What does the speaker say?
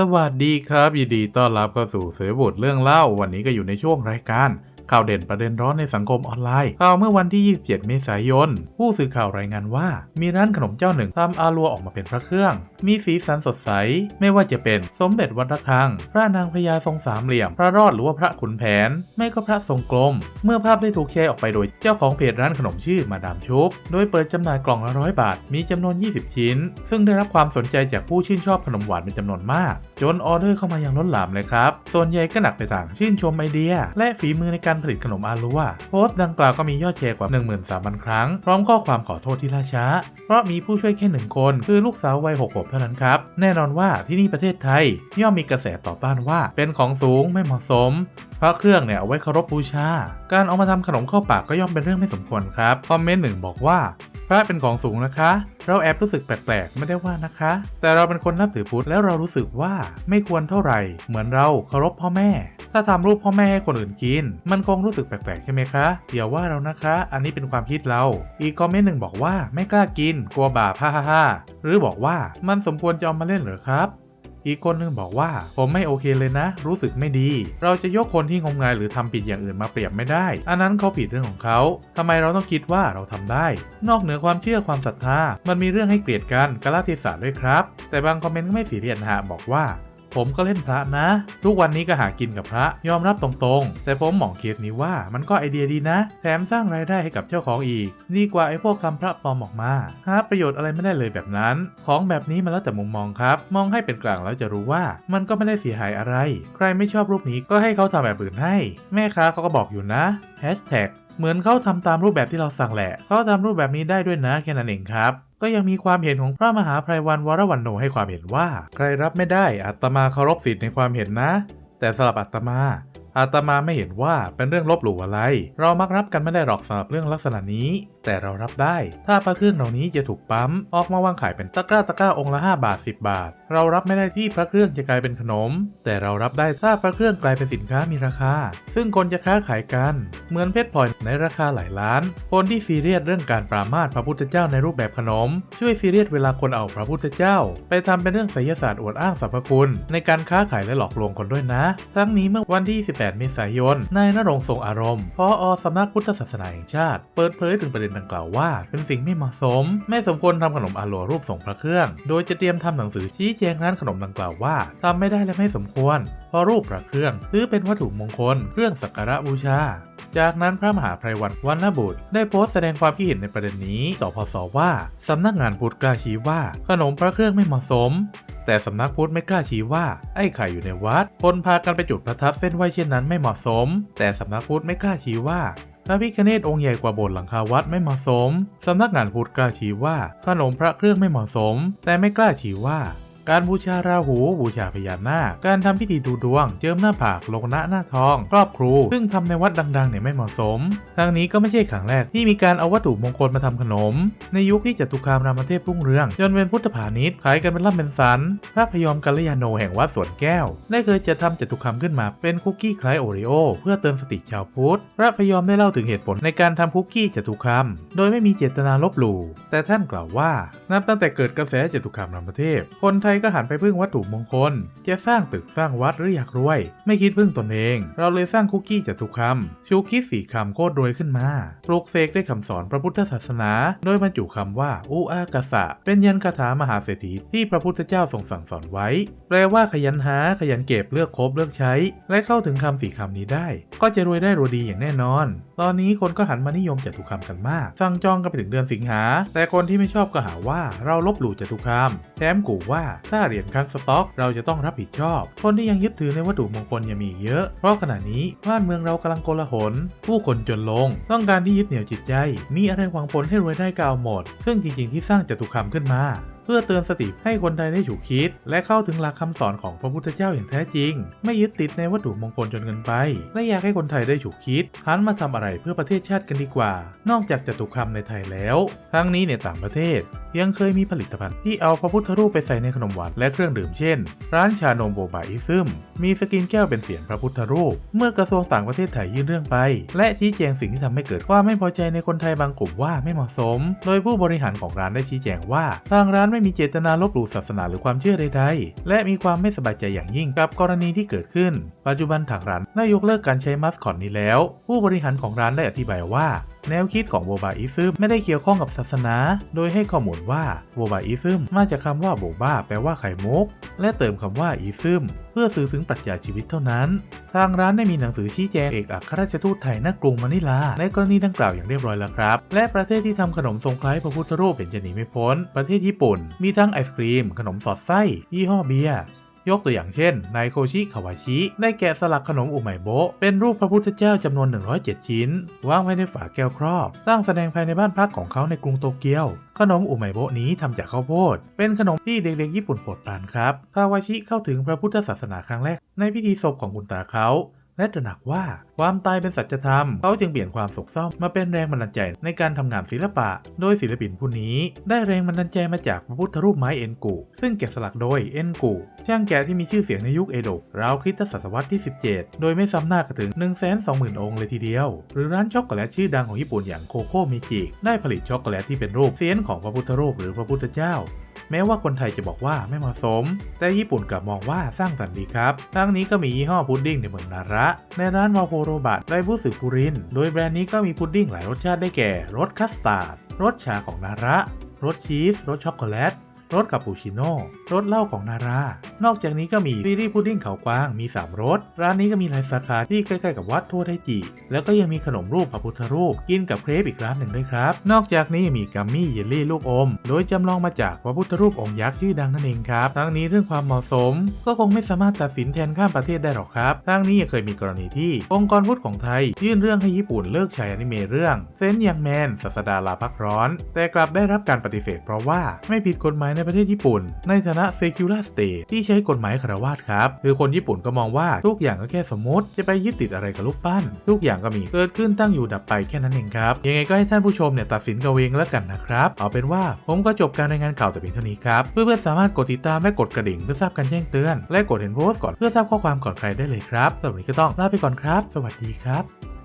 สวัสดีครับ ยินดีต้อนรับเข้าสู่เสวบุตรเรื่องเล่า วันนี้ก็อยู่ในช่วงรายการ ข่าวเด่นประเด็นร้อนในสังคมออนไลน์ข่าวเมื่อวันที่ 27 เมษายน ผู้สื่อข่าวรายงานว่า มีร้านขนมเจ้าหนึ่งทำอาลัวออกมาเป็นพระเครื่อง มีสีสันสดใส ไม่ว่าจะเป็นสมเด็จวัดระฆัง พระนางพญาทรงสามเหลี่ยม พระรอดหรือว่าพระขุนแผน ไม่ก็พระทรงกลม เมื่อภาพได้ถูกแชร์ออกไปโดยเจ้าของเพจร้านขนมชื่อมาดามชุบ โดยเปิดจำหน่ายกล่องละร้อยบาท มีจำนวน 20 ชิ้น ซึ่งได้รับความสนใจจากผู้ชื่นชอบขนมหวานเป็นจำนวนมาก จนออเดอร์เข้ามาอย่างล้นหลามเลยครับ ส่วนใหญ่ก็หนักไปทางชื่นชมไอเดีย และฝีมือในการผลิตขนมอาลัวโพสต์ดังกล่าวก็มียอดแชร์กว่า 13,000 ครั้ง พร้อมข้อความขอโทษที่ล่าช้า เพราะมีผู้ช่วยแค่หนึ่งคน คือลูกสาววัย6ขวบเท่านั้นครับ แน่นอนว่าที่นี่ประเทศไทย ย่อมมีกระแสต่อต้านว่า เป็นของสูงไม่เหมาะสมพระเครื่องเนี่ยเอาไว้เคารพบูชา การเอามาทำขนมเข้าปากก็ย่อมเป็นเรื่องไม่สมควรครับ คอมเมนต์หนึ่งบอกว่า พระเป็นของสูงนะคะ เราแอบรู้สึกแปลกๆ ไม่ได้ว่านะคะ แต่เราเป็นคนนับถือพุทธแล้วเรารู้สึกว่าไม่ควรเท่าไหร่ เหมือนเราเคารพพ่อแม่ ถ้าทำรูปพ่อแม่ให้คนอื่นกิน มันคงรู้สึกแปลกๆใช่ไหมคะอย่าว่าเรานะคะ อันนี้เป็นความคิดเรา อีกคอมเมนต์หนึ่งบอกว่าไม่กล้ากิน กลัวบาปฮ่าฮ่าฮ่าหรือบอกว่ามันสมควรจะเอามาเล่นเหรอครับ อีกคนหนึงบอกว่า ผมไม่โอเคเลยนะ รู้สึกไม่ดี เราจะยกคนที่งมงายหรือทำผิดอย่างอื่นมาเปรียบไม่ได้ อันนั้นเขาผิดเรื่องของเขาทำไมเราต้องคิดว่าเราทำได้ นอกเหนือความเชื่อความศรัทธา มันมีเรื่องให้เกลียดกันกาลเทศะด้วยครับ แต่บางคอมเมนต์ก็ไม่สีเรียนะฮะบอกว่า ผมก็เล่นพระนะ ทุกวันนี้ก็หากินกับพระยอมรับตรงๆ แต่ผมมองเคสนี้ว่ามันก็ไอเดียดีนะ แถมสร้างรายได้ให้กับเจ้าของอีก ดีกว่าไอ้พวกทำพระปลอมออกมาหาประโยชน์อะไรไม่ได้เลยแบบนั้น ของแบบนี้มันแล้วแต่มุมมองครับ มองให้เป็นกลางแล้วจะรู้ว่า มันก็ไม่ได้เสียหายอะไร ใครไม่ชอบรูปนี้ก็ให้เขาทำแบบอื่นให้ แม่ค้าเขาก็บอกอยู่นะแฮชแท็ก เหมือนเขาทำตามรูปแบบที่เราสั่งแหละเขาทำรูปแบบนี้ได้ด้วยนะแค่นั้นเองครับ ก็ยังมีความเห็นของพระมหาไพรวันวรวันโนให้ความเห็นว่า ใครรับไม่ได้อาตมาเคารพสิทธิ์ในความเห็นนะ แต่สำหรับอาตมาอาตมาไม่เห็นว่าเป็นเรื่องลบหลู่อะไร เรามักรับกันไม่ได้หรอกสำหรับเรื่องลักษณะนี้ แต่เรารับได้ ถ้าพระเครื่องเหล่านี้จะถูกปั๊ม ออกมาวางขายเป็นตะกร้าตะกร้าองค์ละ 5 บาท 10 บาทเรารับไม่ได้ที่พระเครื่องจะกลายเป็นขนม แต่เรารับได้ถ้าพระเครื่องกลายเป็นสินค้ามีราคา ซึ่งคนจะค้าขายกัน เหมือนเพชรพลอยในราคาหลายล้าน คนที่ซีเรียสเรื่องการปรามาสพระพุทธเจ้าในรูปแบบขนม ช่วยซีเรียสเวลาคนเอาพระพุทธเจ้า ไปทำเป็นเรื่องไสยศาสตร์อวดอ้างสรรพคุณ ในการค้าขายและหลอกลวงคนด้วยนะ ทั้งนี้เมื่อวันที่ 18 เมษายนนายนรงทรงอารมณ์พออสำนักพุทธศาสนาแห่งชาติ เปิดเผยถึงประเด็นดังกล่าวว่า เป็นสิ่งไม่เหมาะสม ไม่สมควรทำขนมอาลัวรูปทรงพระเครื่อง โดยจะเตรียมทำหนังสือชี้แจงร้านขนมดังกล่าวว่าทำไม่ได้และไม่สมควร เพราะรูปพระเครื่องถือเป็นวัตถุมงคลเครื่องสักการะบูชา จากนั้นพระมหาไพรวันวันนบุตร ได้โพสต์แสดงความคิดเห็นในประเด็นนี้ต่อพศว่าสำนักงานพุทธกล้าชี้ว่า ขนมพระเครื่องไม่เหมาะสมแต่สำนักพุทธไม่กล้าชี้ว่า ไอ้ไข่อยู่ในวัด คนพากันไปจุดประทับเส้นไหวเช่นนั้นไม่เหมาะสม แต่สำนักพุทธไม่กล้าชี้ว่า พระพิคเนตองค์ใหญ่กว่าโบสถ์หลังคาวัดไม่เหมาะสม สำนักงานพุทธกล้าชี้ว่าขนมพระเครื่องไม่เหมาะสม แต่ไม่กล้าชี้ว่า การบูชาราหูบูชาพญานาค การทำพิธีดูดวง เจิมหน้าผากลงหน้าหน้าทอง ครอบครู ซึ่งทำในวัดดังๆเนี่ยไม่เหมาะสม ทั้งนี้ก็ไม่ใช่ครั้งแรกที่มีการเอาวัตถุมงคลมาทำขนม ในยุคที่จตุคามรามเทพรุ่งเรืองจนเป็นพุทธพาณิชย์ขายกันเป็นล่ำเป็นสัน พระพยอมกัลยาโนแห่งวัดสวนแก้ว ได้เคยจะทำจตุคามขึ้นมาเป็นคุกกี้คล้ายโอริโอเพื่อเตือนสติชาวพุทธ พระพยอมได้เล่าถึงเหตุผลในการทำคุกกี้จตุคามโดยไม่มีเจตนาลบหลู่แต่ท่านกล่าวว่านับตั้งแต่เกิดกระแสจตุคามรามเทพคนไทยก็หันไปพึ่งวัตถุมงคล จะสร้างตึกสร้างวัดหรืออยากรวย ไม่คิดพึ่งตนเอง เราเลยสร้างคุกกี้จตุคามชูคิดสี่คำโคตรรวยขึ้นมา ปลุกเสกด้วยคำสอนพระพุทธศาสนา โดยบรรจุคำว่าอุอากาสะ เป็นยันคาถามหาเศรษฐีที่พระพุทธเจ้าทรงสั่งสอนไว้ แปลว่าขยันหาขยันเก็บเลือกคบเลือกใช้ และเข้าถึงคำสี่คำนี้ได้ ก็จะรวยได้รวยดีอย่างแน่นอน ตอนนี้คนก็หันมานิยมจตุคามกันมาก สั่งจองกันไปถึงเดือนสิงหา แต่คนที่ไม่ชอบก็หาว่าเราลบหลู่จตุคามแถมกูว่าถ้าเหรียญค้างสต็อก เราจะต้องรับผิดชอบ คนที่ยังยึดถือในวัตถุมงคลยังมีเยอะ เพราะขณะนี้บ้านเมืองเรากำลังโกลาหล ผู้คนจนลง ต้องการที่ยึดเหนี่ยวจิตใจ มีอะไรหวังผลให้รวยได้ก็เอาหมด ซึ่งจริง ๆ ที่สร้างจตุคามขึ้นมาเพื่อเตือนสติให้คนไทยได้ถูกคิด และเข้าถึงหลักคำสอนของพระพุทธเจ้าอย่างแท้จริง ไม่ยึดติดในวัตถุมงคลจนเกินไป และอยากให้คนไทยได้ถูกคิดหันมาทำอะไรเพื่อประเทศชาติกันดีกว่า นอกจากจตุคามในไทยแล้ว ทั้งนี้ในต่างประเทศยังเคยมีผลิตภัณฑ์ที่เอาพระพุทธรูปไปใส่ในขนมหวานและเครื่องดื่มเช่น ร้านชานมโบบาอิซึม มีสกินแก้วเป็นเสียงพระพุทธรูป เมื่อกระทรวงต่างประเทศไทยยื่นเรื่องไป และชี้แจงสิ่งที่ทำให้เกิดความไม่พอใจในคนไทยบางกลุ่มว่าไม่เหมาะสม โดยผู้บริหารของร้านได้ชี้แจงว่า ทางร้านไม่ไม่มีเจตนาลบหลู่ศาสนาหรือความเชื่อใดๆ และมีความไม่สบายใจอย่างยิ่งกับกรณีที่เกิดขึ้น ปัจจุบันทางร้านได้ยกเลิกการใช้มัสคอตนี้แล้ว ผู้บริหารของร้านได้อธิบายว่า แนวคิดของโบบาอิซึมไม่ได้เกี่ยวข้องกับศาสนา โดยให้ข้อมูลว่าโบบาอิซึมมาจากคำว่าโบบาแปลว่าไข่มุก และเติมคำว่าอิซึมเพื่อสื่อถึงปรัชญาชีวิตเท่านั้น ทางร้านได้มีหนังสือชี้แจงเอกอัครราชทูตไทยณกรุงมะนิลา ในกรณีดังกล่าวอย่างเรียบร้อยแล้วครับ และประเทศที่ทำขนมทรงคล้ายพระพุทธรูปเป็นจะหนีไม่พ้น ประเทศญี่ปุ่น มีทั้งไอศครีม ขนมสอดไส้ยี่ห้อเบียร์ ยกตัวอย่างเช่นนายโคชิคาวาชิได้แกะสลักขนมอุไมโบะเป็นรูปพระพุทธเจ้าจำนวน 107 ชิ้น วางไว้ในฝาแก้วครอบ ตั้งแสดงภายในบ้านพักของเขาในกรุงโตเกียว ขนมอุไมโบะนี้ทำจากข้าวโพด เป็นขนมที่เด็กๆญี่ปุ่นโปรดปรานครับคาวาชิเข้าถึงพระพุทธศาสนาครั้งแรกในพิธีศพของคุณตาเขา และตระหนักว่าความตายเป็นสัจธรรม เขาจึงเปลี่ยนความโศกเศร้ามาเป็นแรงบันดาลใจในการทำงานศิลปะ โดยศิลปินผู้นี้ ได้แรงบันดาลใจมาจากพระพุทธรูปไม้เอ็นกุซึ่งแกะสลักโดยเอ็นกุช่างแกะที่มีชื่อเสียงในยุคเอโดะราวคริสตศตวรรษที่ 17 โดยไม่ซ้ำหน้ากันถึง 120,000 องค์เลยทีเดียว หรือร้านช็อกโกแลตชื่อดังของญี่ปุ่นอย่างโคโค่มิจิได้ผลิตช็อกโกแลตที่เป็นรูปเสียนของพระพุทธรูปหรือพระพุทธเจ้า แม้ว่าคนไทยจะบอกว่าไม่เหมาะสม แต่ญี่ปุ่นกลับมองว่าสร้างสรรค์ดีครับ ทั้งนี้ก็มียี่ห้อพุดดิ้งในเมืองนาระ ในร้านวาโพโรบัตไดบุสึปุริน โดยแบรนด์นี้ก็มีพุดดิ้งหลายรสชาติได้แก่ รสคัสตาร์ด รสชาของนาระ รสชีส รสช็อกโกแลต รสคาปูชิโน่รสเหล้าของนารานอกจากนี้ก็มีฟรีรี่พุดดิ้งเขากวางมี 3รสร้านนี้ก็มีหลายสาขาที่ใกล้ๆกับวัดทั่วไทจิ แล้วก็ยังมีขนมรูปพระพุทธรูป กินกับเครปอีกร้านหนึ่งด้วยครับ นอกจากนี้ยังมีกัมมี่เยลลี่ลูกอม โดยจำลองมาจากพระพุทธรูปองค์ยักษ์ชื่อดังนั่นเองครับทั้งนี้เรื่องความเหมาะสม ก็คงไม่สามารถตัดสินแทนข้ามประเทศได้หรอกครับทั้งนี้ยังเคยมีกรณีที่ องค์กรพุทธของไทย ยื่นเรื่องให้ญี่ปุ่นเลิกฉายอนิเมะเรื่องเซนยังแมนศาสดาลาพักร้อน แต่กลับได้รับการปฏิเสธเพราะว่าไม่ผิดกฎหมายในประเทศญี่ปุ่น ในฐานะ secular state ที่ใช้กฎหมายคารวาสครับคือคนญี่ปุ่นก็มองว่าทุกอย่างก็แค่สมมติ จะไปยึดติดอะไรกับลูกปั้น ทุกอย่างก็มีเกิดขึ้นตั้งอยู่ดับไปแค่นั้นเองครับ ยังไงก็ให้ท่านผู้ชมเนี่ยตัดสินกันเองแล้วกันนะครับ เอาเป็นว่าผมก็จบการรายงานข่าวแต่เพียงเท่านี้ครับ เพื่อนๆสามารถกดติดตามและกดกระดิ่งเพื่อทราบการแจ้งเตือน และกดเห็นโพสต์ก่อนเพื่อทราบข้อความก่อนใครได้เลยครับสำหรับวันนี้ก็ต้องลาไปก่อนครับ สวัสดีครับ